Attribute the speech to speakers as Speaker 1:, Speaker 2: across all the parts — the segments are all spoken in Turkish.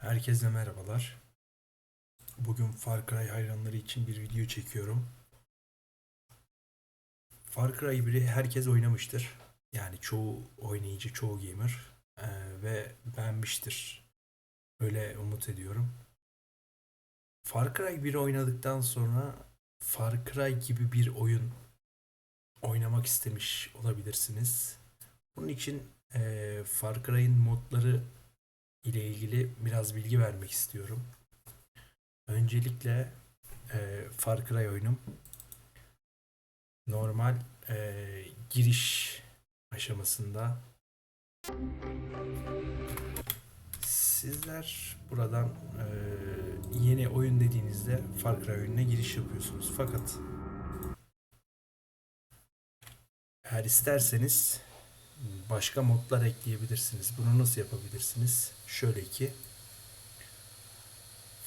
Speaker 1: Herkese merhabalar. Bugün Far Cry hayranları için bir video çekiyorum. Far Cry 1'i herkes oynamıştır. Yani çoğu oynayıcı, çoğu gamer Ee, ve beğenmiştir. Öyle umut ediyorum. Far Cry 1'i oynadıktan sonra Far Cry gibi bir oyun oynamak istemiş olabilirsiniz. Bunun için eee Far Cry'in modları ile ilgili biraz bilgi vermek istiyorum. Öncelikle eee Far Cry oyunum normal eee, giriş aşamasında sizler buradan eee, yeni oyun dediğinizde Far Cry oyununa giriş yapıyorsunuz. Fakat eğer isterseniz başka modlar ekleyebilirsiniz. Bunu nasıl yapabilirsiniz? Şöyle ki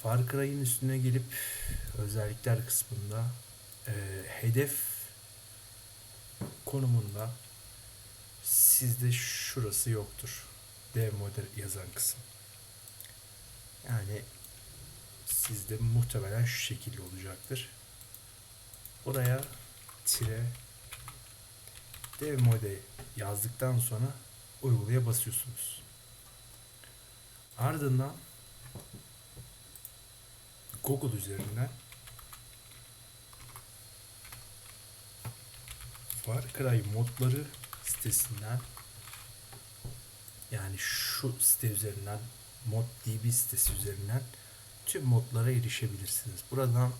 Speaker 1: Far Cry'in üstüne gelip özellikler kısmında e, hedef konumunda sizde şurası yoktur. Dev model yazan kısım. Yani sizde muhtemelen şu şekilde olacaktır. Buraya tire dev mode yazdıktan sonra uygulaya basıyorsunuz. Ardından Google üzerinden Far Cry modları sitesinden yani şu site üzerinden ModDB sitesi üzerinden tüm modlara erişebilirsiniz. Buradan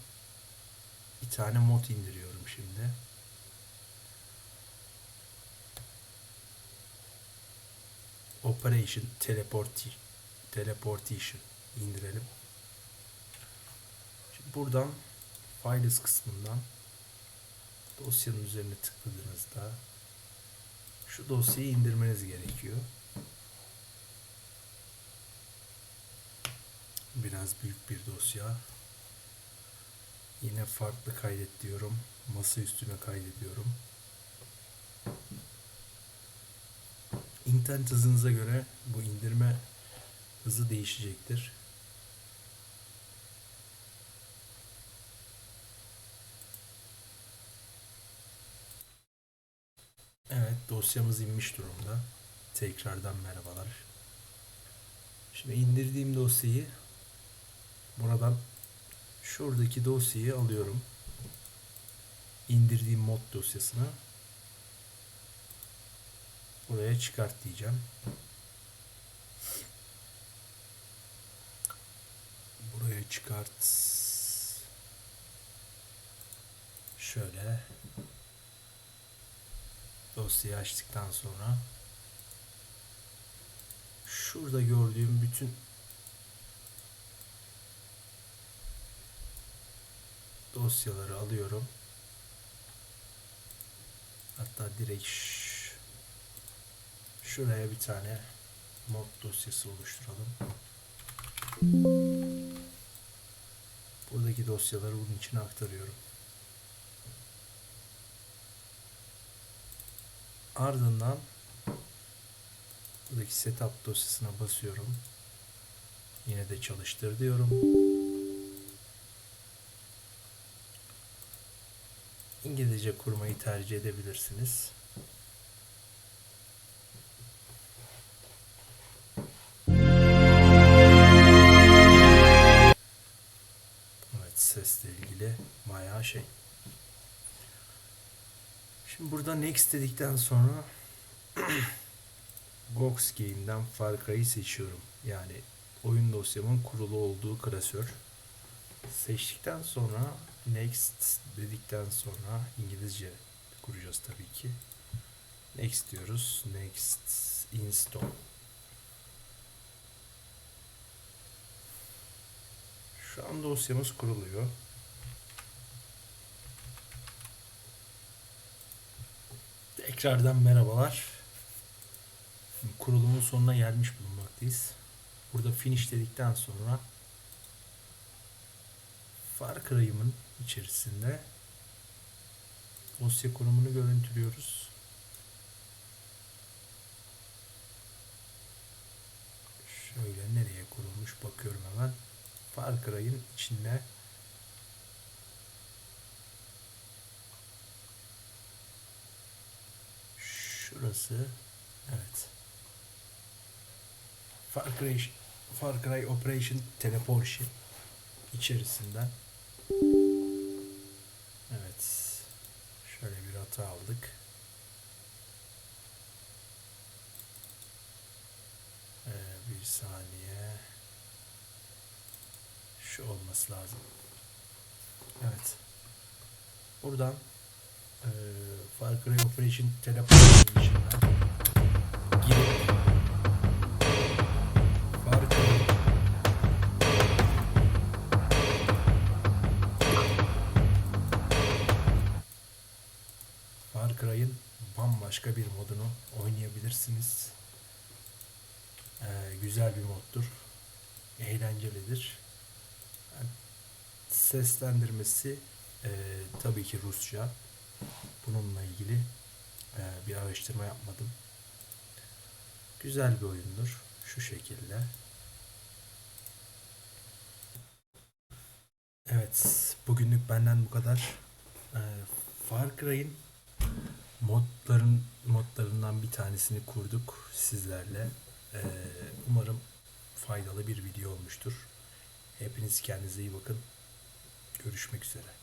Speaker 1: bir tane mod indiriyorum şimdi. Operation Teleport Teleportation indirelim. Şimdi buradan Files kısmından dosyanın üzerine tıkladığınızda şu dosyayı indirmeniz gerekiyor. Biraz büyük bir dosya. Yine farklı kaydet diyorum. Masa üstüne kaydediyorum. İnternet hızınıza göre bu indirme hızı değişecektir. Evet dosyamız inmiş durumda. Tekrardan merhabalar. Şimdi indirdiğim dosyayı buradan şuradaki dosyayı alıyorum. İndirdiğim mod dosyasını buraya çıkart diyeceğim. Buraya çıkart. Şöyle dosyayı açtıktan sonra şurada gördüğüm bütün dosyaları alıyorum. Hatta direkt şuraya bir tane mod dosyası oluşturalım. Buradaki dosyaları bunun içine aktarıyorum. Ardından buradaki setup dosyasına basıyorum. Yine de çalıştır diyorum. İngilizce kurmayı tercih edebilirsiniz. Şimdi burada next dedikten sonra Gox Game'den Far Cry'ı seçiyorum. Yani oyun dosyamın kurulu olduğu klasör. Seçtikten sonra next dedikten sonra İngilizce kuracağız tabii ki. Next diyoruz. Next install. Şu an dosyamız kuruluyor. Tekrardan merhabalar. Kurulumun sonuna gelmiş bulunmaktayız. Burada finish dedikten sonra Far Cry'ımın içerisinde dosya konumunu görüntülüyoruz. Şöyle nereye kurulmuş bakıyorum hemen. Far Cry'in içinde şurası evet. Far Cry, Far Cry Operation Teleport içerisinden evet şöyle bir hata aldık. Ee, bir saniye. Şu olması lazım. Evet. Buradan e, Far Cry Operation Teleport içinden girip Far Cry Far Cry'ın bambaşka bir modunu oynayabilirsiniz. Ee, güzel bir moddur. Eğlencelidir. Yani seslendirmesi e, tabii ki Rusça. Bununla ilgili bir araştırma yapmadım. Güzel bir oyundur. Şu şekilde. Evet, bugünlük benden bu kadar. Ee, Far Cry'in modların modlarından bir tanesini kurduk sizlerle. Ee, umarım faydalı bir video olmuştur. Hepiniz kendinize iyi bakın. Görüşmek üzere.